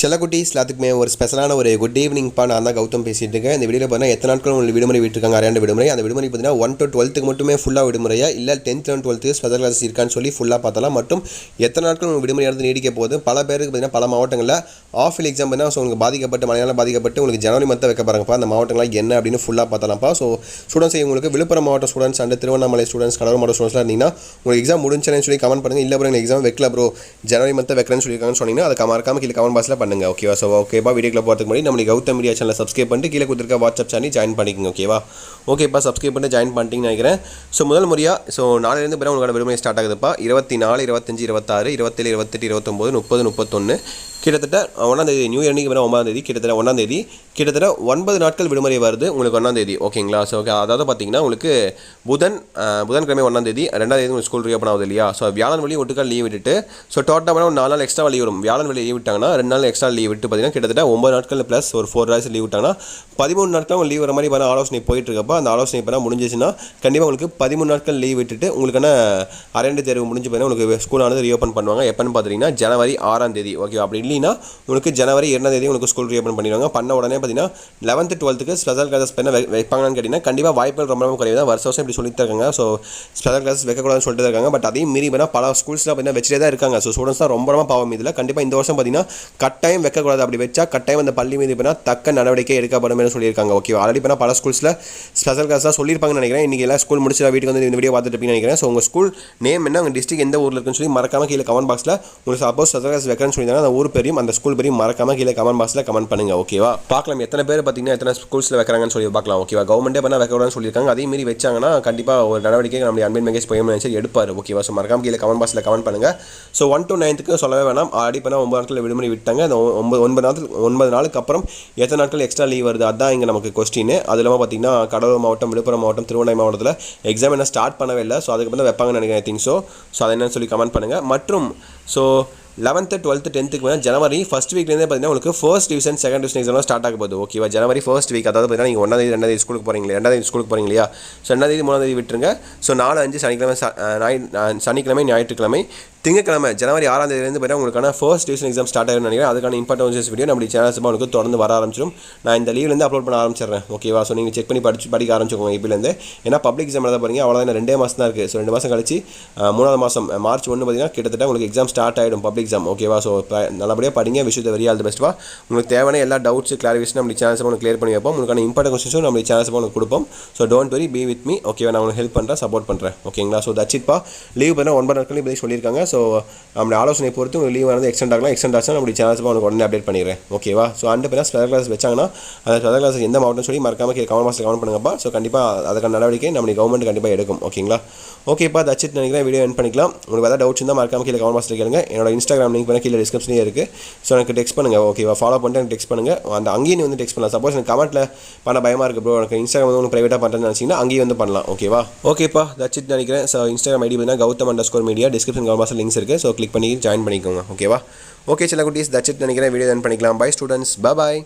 செல்லக்குட்டீஸ் எல்லாத்துக்குமே ஒரு ஸ்பெஷலான ஒரு குட் ஈவினிங்ப்பா நான் தான் கௌதம் பேசிட்டு இருக்கேன். இந்த வீடியோ பார்த்தீங்கன்னா எத்தனை நாட்கள் உங்களுக்கு விடுமுறை விட்டுருக்காங்க? அரையாண்டு விடுமுறை. அந்த விடுமுறை பார்த்தீங்கன்னா ஒன் டு டுவெல்த்துக்கு மட்டுமே ஃபுல்லாக விடுமுறையா? இல்லை tenth and twelfth special class இருக்கான்னு சொல்லி ஃபுல்லாக பார்த்தலாம் மற்றும் எத்தனை நாட்கள் உங்களுக்கு விடுமுறை இருந்து நீடிக்க போது பல பேருக்கு பார்த்தீங்கன்னா பல மாவட்டங்களில் ஆஃப் எக்ஸாம் பார்த்தீங்கன்னா ஸோ உங்களுக்கு பாதிக்கப்பட்டு மழையால் பாதிக்கப்பட்டு உங்களுக்கு ஜனவரி மத்த வைக்க பாருங்கப்பா அந்த மாவட்டங்களாக என்ன அப்படின்னு ஃபுல்லாக பார்த்தலாம்ப்பா ஸோ ஸ்டூடெண்ட்ஸ் உங்களுக்கு விழுப்புரம் மாவட்ட students and Tiruvannamalai students Cuddalore மாவட்ட ஸ்டூடெண்ட்ஸ்லாம் இருந்தீங்கன்னா உங்களுக்கு எக்ஸாம் முடிஞ்சேன்னு சொல்லி கமெண்ட் பண்ணுங்கள் இல்லை ப்ரோ எக்ஸாம் வைக்கல ப்ரோ ஜனவரி மந்த்தை வைக்கிறேன்னு சொல்லியிருக்காங்கன்னு சொன்னீங்கன்னா அதை மறக்காமல் கீழே கமெண்ட் பாக்ஸில் பண்ணுங்கள் ஓகேவா ஸோ ஓகேப்பா வீடியோக்கில் போகிறதுக்கு முன்னாடி நம்மளுக்கு கௌதம் மீடியா சேனலை சப்ஸ்கிரைப் பண்ணிட்டு கீழே கொடுத்துருக்க வாட்ஸ்அப் சேனல் ஜாயின் பண்ணிக்கோங்க ஓகேவா ஓகேப்பா சப்ஸ்கிரைப் பண்ணிட்டு ஜாயின் பண்ணிட்டீங்கன்னு நினைக்கிறேன். ஸோ முதல் முறையாக ஸோ நாளையிலேருந்து பிறகு உங்களோட விடுமுறை ஸ்டார்ட் ஆகுதுப்பா. இருபத்தி நாலு இருபத்தஞ்சு இருபத்தாறு இருபத்தேழு இருபத்தெட்டு இருபத்தொம்போது முப்பது முப்பத்தொன்று கிட்டத்தட்ட ஒன்றாந்தேதி நியூ இயர் அன்றைக்கி ஒன்பதாம் தேதி கிட்டத்தட்ட ஒன்றாம் தேதி கிட்டத்தட்ட ஒன்பது நாட்கள் விடுமுறை வருது உங்களுக்கு ஒன்றாம் தேதி. ஓகேங்களா ஸோ ஓகே அதாவது பார்த்தீங்கன்னா உங்களுக்கு புதன் புதன்கிழமை ஒன்றாம் தேதி ரெண்டாம் தேதி உங்களுக்கு ஸ்கூல் ரீஓப்பன் ஆகுது இல்லையா? ஸோ வியாழன் வழி ஒட்டுக்கால் லீவ் விட்டுட்டு ஸோ டோட்டலாக ஒரு நாலு நாள் எக்ஸ்ட்ரா லீவ் வரும். வியாழன் வழி லீவ் விட்டாங்கன்னா ரெண்டு நாள் எக்ஸ்ட்ரா லீவ் விட்டு பார்த்தீங்கன்னா கிட்டத்தட்ட ஒன்பது நாட்கள் ப்ளஸ் ஒரு ஃபோர் டேஸ் லீவ் விட்டாங்கன்னா பதிமூணு நாட்கள் லீவ் வர மாதிரி பண்ண ஆலோசனை போயிட்டு இருக்கப்போ அந்த ஆலோசனை இப்போ முடிஞ்சிச்சுன்னா கண்டிப்பாக உங்களுக்கு பதிமூணு நாட்கள் லீவ் விட்டுட்டு உங்களுக்கான அரையாண்டு தேர்வு முடிஞ்சு பார்த்தீங்கன்னா உங்களுக்கு ஸ்கூலானது ரீஓப்பன் பண்ணுவாங்க. எப்போன்னு பார்த்தீங்கன்னா ஜனவரி ஆறாம் தேதி. ஓகே அப்படி இல்லைன்னா உங்களுக்கு ஜனவரி இரண்டாம் தேதி உங்களுக்கு ஸ்கூல் ரீஓப்பன் பண்ணிடுவாங்க. பண்ண உடனே பார்த்தீங்கன்னா லெவன்த்து டுவெல்த்துக்கு ஸ்பெஷல் கிளாஸஸ் பண்ண வைப்பாங்கன்னு கேட்டிங்கன்னா கண்டிப்பாக வாய்ப்புகள் ரொம்ப ரொம்ப குறைவு தான். வருஷம் வருஷம் இப்படி சொல்லிட்டு இருக்காங்க. ஸோ ஸ்பெஷல் கிளாஸஸ் வைக்கக்கூடாதுன்னு சொல்லிட்டு இருக்காங்க. பட் அதையும் மீறி பல ஸ்கூல்ஸில் பார்த்தீங்கன்னா வச்சுட்டே தான் இருக்காங்க. ஸோ ஸ்டூடெண்ட்ஸ் தான் ரொம்ப ரொம்ப பாவம். இதில் கண்டிப்பாக இந்த வருஷம் பார்த்தீங்கன்னா கட்டாயம் வைக்கக்கூடாது. அப்படி வச்சா கட்டாயம் அந்த பள்ளி மீது பண்ணால் தக்க நடவடிக்கை எடுக்கப்படும் சொல்லியிருக்காங்க. ஓகே ஆல்ரெடி பண்ணால் பல ஸ்கூல்ஸில் ஸ்பெஷல் கிளாஸ் தான் சொல்லியிருப்பாங்கன்னு நினைக்கிறேன். இன்றைக்கி எல்லாம் ஸ்கூல் முடிச்சு வீட்டுக்கு வந்து இந்த வீடியோ பார்த்துட்டு இருப்பீங்கன்னு நினைக்கிறேன். ஸோ உங்கள் ஸ்கூல் நேம் என்ன? உங்கள் டிஸ்ட்ரிக் எந்த ஊரில் இருக்குன்னு சொல்லி மறக்காமல் கீழே கமெண்ட் பாக்ஸில் உங்களுக்கு சப்போஸ் ஸ்பெஷல் கிளாஸ் வைக்கிறேன்னு சொல்லியிருந்தாங்க அந்த ஊர் பேரையும் அந்த ஸ்கூல் பேரையும் மறக்காம கீழே கமெண்ட் பாக்ஸில் கமெண்ட் பண்ணுங்க ஓகேவா பார்க்கலாம் எத்தனை பேர் பார்த்தீங்கன்னா எத்தனை ஸ்கூல்ஸில் வைக்கிறாங்கன்னு சொல்லி பார்க்கலாம் ஓகேவா கவர்மெண்ட்டே பண்ணால் வைக்கக்கூடாதுன்னு சொல்லியிருக்காங்க. அதே மாதிரி வச்சாங்கன்னா கண்டிப்பாக ஒரு நடவடிக்கை நம்மளுடைய அன்பின் மகேஷ் போய் நினைச்சு எடுப்பார் ஓகேவா ஸோ மறக்காம கீழே கமெண்ட் பாக்ஸில் கமெண்ட் பண்ணுங்க. ஸோ ஒன் டு நைன்த்துக்கு சொல்லவே வேணாம். ஆடி பண்ணால் ஒன்பது நாட்கள் விடுமுறை விட்டாங்க. அந்த ஒன்பது ஒன்பது நாள் ஒன்பது நாளுக்கு அப்புறம் எத்தனை நாட்கள் எக்ஸ்ட்ரா லீவ் வருது? அதான் இங்கே நமக்கு கொஸ்டின் அது இல்லாமல் பார்த்தீங்கன்னா கடலூர் மாவட்டம் விழுப்புரம் மாவட்டம் திருவண்ணாமலை மாவட்டத்தில் எக்ஸாம் என்ன ஸ்டார்ட் பண்ணவே இல்லை. ஸோ அதுக்கு தான் வைப்பாங்கன்னு நினைக்கிறேன் திங்க் ஸோ ஸோ அதை என்னன்னு சொல்லி கமெண்ட் பண்ணுங்கள் மற்றும் ஸோ லெவன்த்து டுவெல்த்து டென்த்துக்கு வந்து ஜனவரி ஃபஸ்ட் வீக்லேருந்து பார்த்தீங்கன்னா உங்களுக்கு first division second division exam start ஆக போகுது. ஓகேவா ஜனவரி ஃபர்ஸ்ட் வீக் அதாவது பார்த்தீங்கன்னா நீங்கள் ஒன்றாம் ரெண்டாவது ஸ்கூலுக்கு போகிறீங்களா ரெண்டாவது ஸ்கூலுக்கு போகிறீங்க இல்லையா? ஸோ ரெண்டாம் தேதி விட்டுருங்க. ஸோ நாலு அஞ்சு சனிக்கிழமை ச- சனிக்கிழமை ஞாயிற்றுக்கிழமை திங்கக்கிழமை ஜனவரி ஆறாம் தேதியிலேருந்து பார்த்தீங்கன்னா உங்களுக்கான ஃபர்ஸ்ட் டிவிஷன் எக்ஸாம் ஸ்டார்ட் ஆகும் நினைக்கிறேன். அதுக்கான இம்பார்ட்டன்ஸ் வீடியோ நம்ம சேனல்ஸ் உங்களுக்கு தொடர்ந்து வர ஆரம்பிச்சிடும் நான் இந்த லீவ்லேருந்து அப்லோட் பண்ண ஆரம்பிச்சிடுறேன். ஓகேவா ஸோ நீங்கள் செக் பண்ணி படிச்சு படிக்க ஆரம்பிச்சுக்கோங்க இப்போலேருந்து ஏன்னா பப்ளிக் எக்ஸாம் எழுத போறீங்க. அவ்வளோதான் ரெண்டே மாதம் தான் இருக்குது ஸோ ரெண்டு மாதம் கழிச்சு மூணாவது மாதம் மார்ச் ஒன்று பார்த்தீங்கன்னா கிட்டத்தட்ட உங்களுக்கு எக்ஸாம் ஸ்டார்ட் ஆகிடும் பப்ளிக் எக்ஸாம் ஓகேவா ஸோ நல்லபடியாக படிங்க. விஷயத்தை வெரி ஆல் த பெஸ்ட்வா உங்களுக்கு தேவையான எல்லா டவுட்ஸ் கிளாரிஃபிகேஷன் நம்ம சேனல்ஸ் உங்களுக்கு கிளியர் பண்ணி வைப்போம். உங்களுக்கான இம்பார்ட்டன் கொஸ்டின்ஸும் நம்ம சேனல்ஸ் உங்களுக்கு கொடுப்போம். So don't worry be with me ஓகேவா நான் உங்களுக்கு ஹெல்ப் பண்ணுறேன் சப்போர்ட் பண்ணுறேன் ஓகேங்களா ஸோ தட்சிட்பா லீவ் பண்ண ஒன்பது நாட்கள் இப்படி சொல்லியிருக்காங்க. ஸோ Uh, நம்மளுடைய ஆலோசனை பொறுத்து உங்களுக்கு லீவ் வந்து எக்ஸ்டெண்ட் ஆகலாம். எக்ஸ்டெண்ட் ஆச்சுன்னா நம்மளுடைய சேனல்ஸ் உங்களுக்கு உடனே அப்டேட் பண்ணிடுறேன். ஓகேவா ஸோ அண்டு பின்னா ஸ்பெஷல் கிளாஸ் வச்சாங்கன்னா அந்த ஸ்பெஷல் கிளாஸ் எந்த மாவட்டம் சொல்லி மறக்காம கமெண்ட் மாஸ்டர் கமெண்ட் பண்ணுங்கப்பா. ஸோ கண்டிப்பாக அதுக்கான நடவடிக்கை நம்மளுடைய கவர்மெண்ட் கண்டிப்பாக எடுக்கும். ஓகேங்களா ஓகேப்பா தச்சிட் நினைக்கிறேன். வீடியோ என் பண்ணிக்கலாம். உங்களுக்கு ஏதாவது டவுட்ஸ் இருந்தால் மறக்காம கீழே கமெண்ட் மாஸ்டர் கேளுங்க. என்னோட இன்ஸ்டாகிராம் லிங்க் பண்ண கீழே டிஸ்கிரிப்ஷனே இருக்குது ஸோ எனக்கு டெக்ஸ்ட் பண்ணுங்கள் ஓகேவா ஃபாலோ பண்ணிட்டு எனக்கு டெக்ஸ்ட் பண்ணுங்கள் அந்த அங்கேயும் நீ வந்து டெக்ஸ்ட் பண்ணலாம். சப்போஸ் எனக்கு கமெண்ட்டில் பண்ண பயமாக இருக்குது ப்ரோ எனக்கு இன்ஸ்டாகிராம் வந்து உங்களுக்கு ப்ரைவேட்டாக பண்ணுறேன்னு நினச்சிங்கன்னா அங்கேயும் வந்து பண்ணலாம். ஓகேவா ஓகேப்பா தச்சிட் நினைக்கிறேன். ஸோ இன்ஸ்டாகிராம் ஐடி பார்த்தீங்கன்னா Gautam underscore media description comment பாக்ஸில் லிங்க்ஸ் இருக்குது ஸோ கிளிக் பண்ணி ஜாயின் பண்ணிக்கோங்க. ஓகேவா ஓகே சில குட்டீஸ் தச்சிட் நினைக்கிறேன் வீடியோ ஜாயின் பண்ணிக்கலாம். Bye students bye